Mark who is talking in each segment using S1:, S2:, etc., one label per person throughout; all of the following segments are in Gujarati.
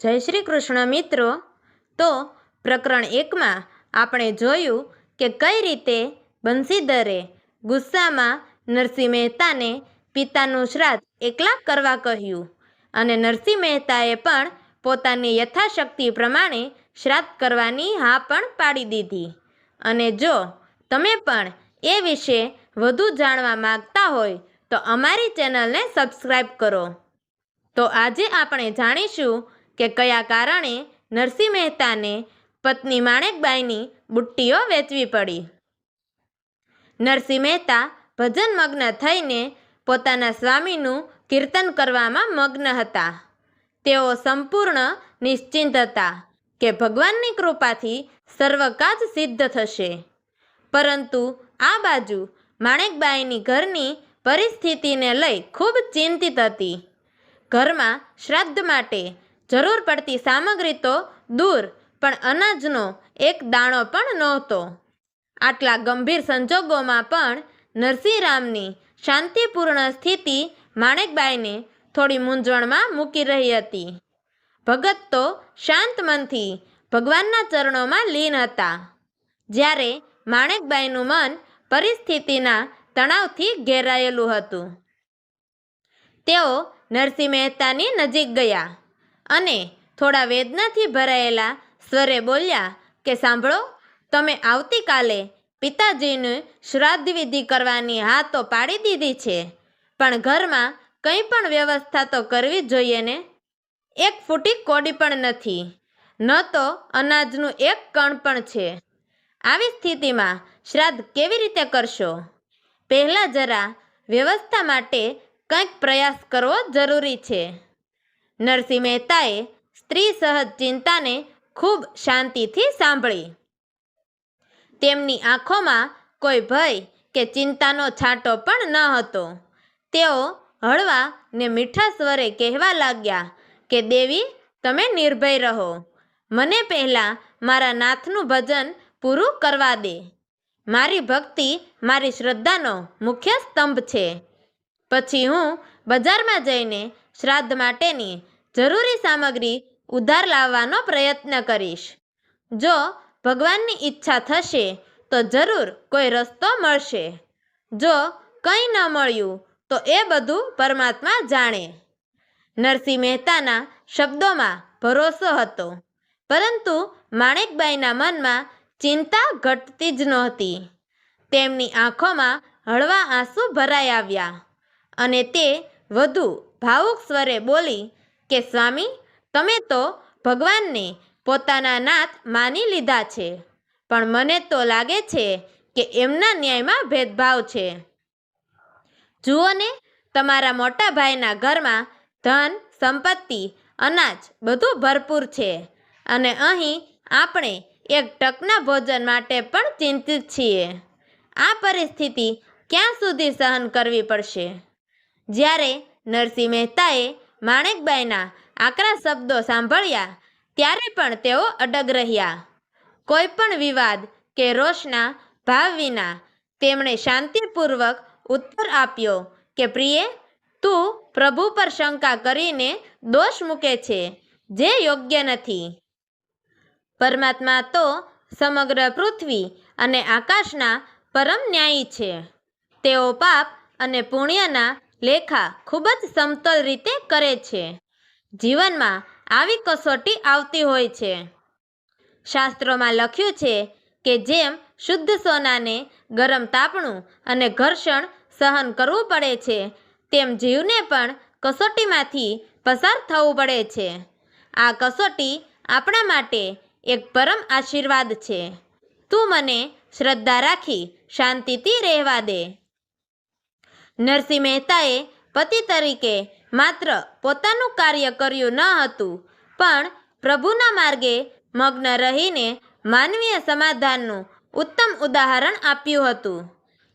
S1: જય શ્રી કૃષ્ણ મિત્રો. તો પ્રકરણ એકમાં આપણે જોયું કે કઈ રીતે બંસીધરે ગુસ્સામાં નરસિંહ મહેતાને પિતાનું શ્રાદ્ધ એકલા કરવા કહ્યું અને નરસિંહ મહેતાએ પણ પોતાની યથાશક્તિ પ્રમાણે શ્રાદ્ધ કરવાની હા પણ પાડી દીધી. અને જો તમે પણ એ વિશે વધુ જાણવા માંગતા હોય તો અમારી ચેનલને સબસ્ક્રાઈબ કરો. તો આજે આપણે જાણીશું કે કયા કારણે નરસિંહ મહેતાને પત્ની માણેકબાઈની બુટ્ટીઓ વેચવી પડી? નરસિંહ મહેતા ભજન મગ્ન થઈને પોતાના સ્વામીનું કીર્તન કરવામાં મગ્ન હતા. તેઓ સંપૂર્ણ નિશ્ચિંત હતા કે ભગવાનની કૃપાથી સર્વકાજ સિદ્ધ થશે. પરંતુ આ બાજુ માણેકબાઈની ઘરની પરિસ્થિતિને લઈ ખૂબ ચિંતિત હતી. ઘરમાં શ્રાદ્ધ માટે જરૂર પડતી સામગ્રી તો દૂર, પણ અનાજનો એક દાણો પણ નહોતો. આટલા ગંભીર સંજોગોમાં પણ નરસિંહરામની શાંતિપૂર્ણ સ્થિતિ માણેકબાઈને થોડી મૂંઝવણમાં મૂકી રહી હતી. ભગત તો શાંત મનથી ભગવાનના ચરણોમાં લીન હતા. જ્યારે માણેકબાઈનું મન પરિસ્થિતિના તણાવથી ઘેરાયેલું હતું. તેઓ નરસિંહ મહેતાની નજીક ગયા. અને થોડા વેદનાથી ભરાયેલા સ્વરે બોલ્યા કે સાંભળો, તમે આવતીકાલે પિતાજીને શ્રાદ્ધ વિધિ કરવાની હા તો પાડી દીધી છે, પણ ઘરમાં કંઈ પણ વ્યવસ્થા તો કરવી જોઈએ ને? એક ફૂટી કોડી પણ નથી, ન તો અનાજનું એક કણ પણ છે. આવી સ્થિતિમાં શ્રાદ્ધ કેવી રીતે કરશો? પહેલાં જરા વ્યવસ્થા માટે કંઈક પ્રયાસ કરવો જરૂરી છે. નરસિંહ મહેતાએ સ્ત્રી સહજ ચિંતાને ખૂબ શાંતિથી સાંભળી. તેમની આંખોમાં કોઈ ભય કે ચિંતાનો છાંટો પણ ન હતો. તેઓ હળવા ને મીઠા સ્વરે કહેવા લાગ્યા કે, દેવી, તમે નિર્ભય રહો. મને પહેલાં મારા નાથનું ભજન પૂરું કરવા દે. મારી ભક્તિ મારી શ્રદ્ધાનો મુખ્ય સ્તંભ છે. પછી હું બજારમાં જઈને શ્રાદ્ધ માટેની જરૂરી સામગ્રી ઉધાર લાવવાનો પ્રયત્ન કરીશ. જો ભગવાનની ઈચ્છા થશે, તો જરૂર કોઈ રસ્તો મળશે. જો કંઈ ન મળ્યું, તો એ બધું પરમાત્મા જાણે. નરસિંહ મહેતાના શબ્દોમાં ભરોસો હતો, પરંતુ માણેકબાઈના મનમાં ચિંતા ઘટતી જ નહોતી. તેમની આંખોમાં હળવા આંસુ ભરાઈ આવ્યા અને તે વધુ ભાવુક સ્વરે બોલી કે, સ્વામી, તમે તો ભગવાનને પોતાના નાથ માની લીધા છે, પણ મને તો લાગે છે કે એમના ન્યાયમાં ભેદભાવ છે. જુઓ ને, તમારા મોટા ભાઈના ઘરમાં ધન, સંપત્તિ, અનાજ બધું ભરપૂર છે અને અહીં આપણે એક ટકના ભોજન માટે પણ ચિંતિત છીએ. આ પરિસ્થિતિ ક્યાં સુધી સહન કરવી પડશે? જ્યારે નરસિંહ મહેતાએ માણેકબાઈના આકરા શબ્દો સાંભળ્યા, ત્યારે પણ તેઓ અડગ રહ્યા. કોઈ પણ વિવાદ કે રોષના ભાવ વિના તેમણે શાંતિપૂર્વક ઉત્તર આપ્યો કે, પ્રિય, તું પ્રભુ પર શંકા કરીને દોષ મૂકે છે, જે યોગ્ય નથી. પરમાત્મા તો સમગ્ર પૃથ્વી અને આકાશના પરમ ન્યાયી છે. તેઓ પાપ અને પુણ્યના લેખા ખૂબ જ સમતલ રીતે કરે છે. જીવનમાં આવી કસોટી આવતી હોય છે. શાસ્ત્રોમાં લખ્યું છે કે જેમ શુદ્ધ સોનાને ગરમ તાપણું અને ઘર્ષણ સહન કરવું પડે છે, તેમ જીવને પણ કસોટીમાંથી પસાર થવું પડે છે. આ કસોટી આપણા માટે એક પરમ આશીર્વાદ છે. તું મને શ્રદ્ધા રાખી શાંતિથી રહેવા દે. નરસિંહ મહેતાએ પતિ તરીકે માત્ર પોતાનું કાર્ય કર્યું ન હતું, પણ પ્રભુના માર્ગે મગ્ન રહીને માનવીય સમાધાનનું ઉત્તમ ઉદાહરણ આપ્યું હતું.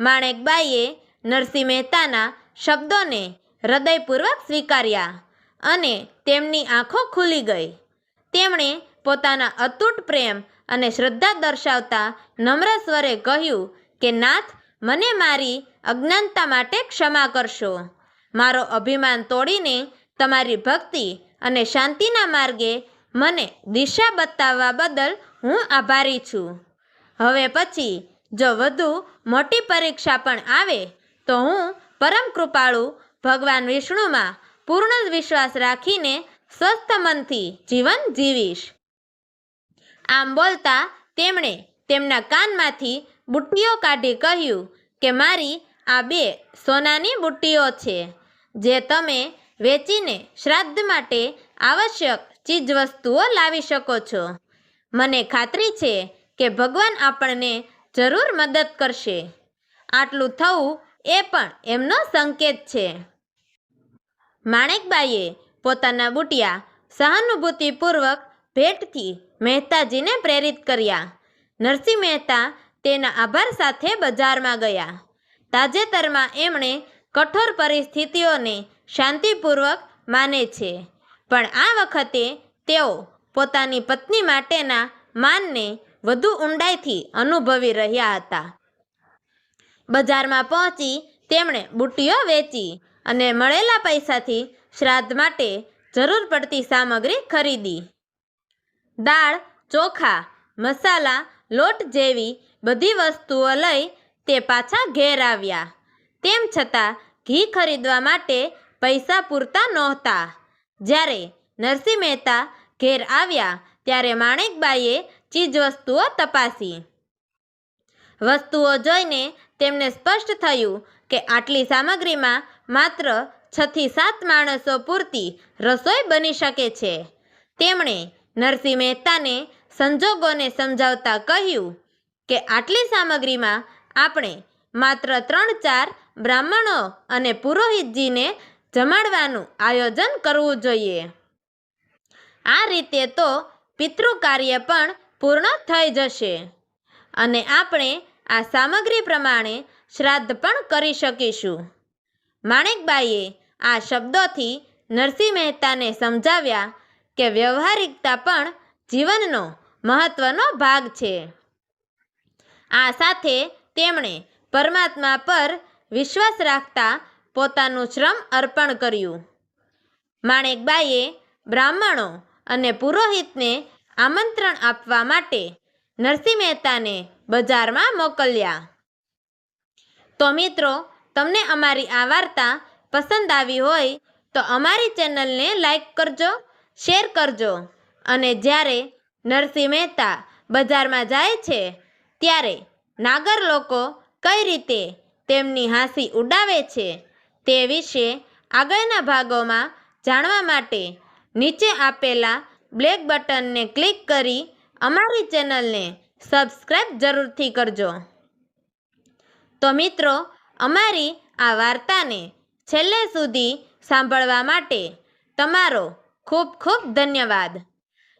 S1: માણેકબાઈએ નરસિંહ મહેતાના શબ્દોને હૃદયપૂર્વક સ્વીકાર્યા અને તેમની આંખો ખુલી ગઈ. તેમણે પોતાના અતૂટ પ્રેમ અને શ્રદ્ધા દર્શાવતા નમ્ર સ્વરે કહ્યું કે, નાથ મને મારી અજ્ઞાનતા માટે ક્ષમા કરશો. મારો અભિમાન તોડીને તમારી ભક્તિ અને શાંતિના માર્ગે મને દિશા બતાવવા બદલ હું આભારી છું. હવે પછી, જો વધુ મોટી પરીક્ષા પણ આવે, તો હું પરમ કૃપાળુ ભગવાન વિષ્ણુમાં પૂર્ણ વિશ્વાસ રાખીને સ્વસ્થ મનથી જીવન જીવીશ. આમ બોલતા તેમણે તેમના કાનમાંથી બુટ્ટીઓ કાઢી કહ્યું કે મારી આ બે સોનાની બુટ્ટીઓ છે, જે તમે વેચીને શ્રાદ્ધ માટે આવશ્યક ચીજવસ્તુઓ લાવી શકો છો. મને ખાતરી છે કે ભગવાન આપણને જરૂર મદદ કરશે. આટલું થવું એ પણ એમનો સંકેત છે. માણેકબાઈએ પોતાના બુટિયા સહાનુભૂતિપૂર્વક ભેટથી મહેતાજીને પ્રેરિત કર્યા. નરસિંહ મહેતા તેના આભાર સાથે બજારમાં ગયા. તાજેતરમાં એમણે કઠોર પરિસ્થિતિઓને શાંતિપૂર્વક માને છે. પણ આ વખતે તેઓ પોતાની પત્ની માટેના માનને વધુ ઊંડાઈથી અનુભવી રહ્યા હતા. બજારમાં પહોંચી તેમણે બુટ્ટીઓ વેચી અને મળેલા પૈસાથી શ્રાદ્ધ માટે જરૂર પડતી સામગ્રી ખરીદી. દાળ, ચોખા, મસાલા લોટ જેવી બધી વસ્તુઓ લઈ તે પાછા ઘેર આવ્યા. તેમ છતાં ઘી ખરીદવા માટે પૈસા પૂરતા નહોતા. જ્યારે નરસિંહ મહેતા ઘેર આવ્યા ત્યારે માણેકબાઈએ ચીજવસ્તુઓ તપાસી. વસ્તુઓ જોઈને તેમને સ્પષ્ટ થયું કે આટલી સામગ્રીમાં માત્ર છથી સાત માણસો પૂરતી રસોઈ બની શકે છે. તેમણે નરસિંહ મહેતાને સંજોગોને સમજાવતા કહ્યું કે આટલી સામગ્રીમાં આપણે માત્ર ત્રણ ચાર બ્રાહ્મણો અને પુરોહિતજીને જમાડવાનું આયોજન કરવું જોઈએ. આ રીતે તો પિતૃ કાર્ય પણ પૂર્ણ થઈ જશે અને આપણે આ સામગ્રી પ્રમાણે શ્રાદ્ધ પણ કરી શકીશું. માણેકબાઈએ આ શબ્દોથી નરસિંહ મહેતાને સમજાવ્યા કે વ્યવહારિકતા પણ જીવનનો મહત્વનો ભાગ છે. આ સાથે તેમણે પરમાત્મા પર વિશ્વાસ રાખતા પોતાનું શ્રમ અર્પણ કર્યું. માણેકબાઈએ બ્રાહ્મણો અને પુરોહિતને આમંત્રણ આપવા માટે નરસિંહ મહેતાને બજારમાં મોકલ્યા. તો મિત્રો, તમને અમારી આ વાર્તા પસંદ આવી હોય તો અમારી ચેનલને લાઈક કરજો, શેર કરજો અને જ્યારે નરસિંહ મહેતા બજારમાં જાય છે ત્યારે નાગર લોકો કઈ રીતે તેમની હાંસી ઉડાવે છે તે વિશે આગળના ભાગોમાં જાણવા માટે નીચે આપેલા બ્લેક બટનને ક્લિક કરી અમારી ચેનલને સબસ્ક્રાઈબ જરૂરથી કરજો. તો મિત્રો, અમારી આ વાર્તાને છેલ્લે સુધી સાંભળવા માટે તમારો ખૂબ ખૂબ ધન્યવાદ.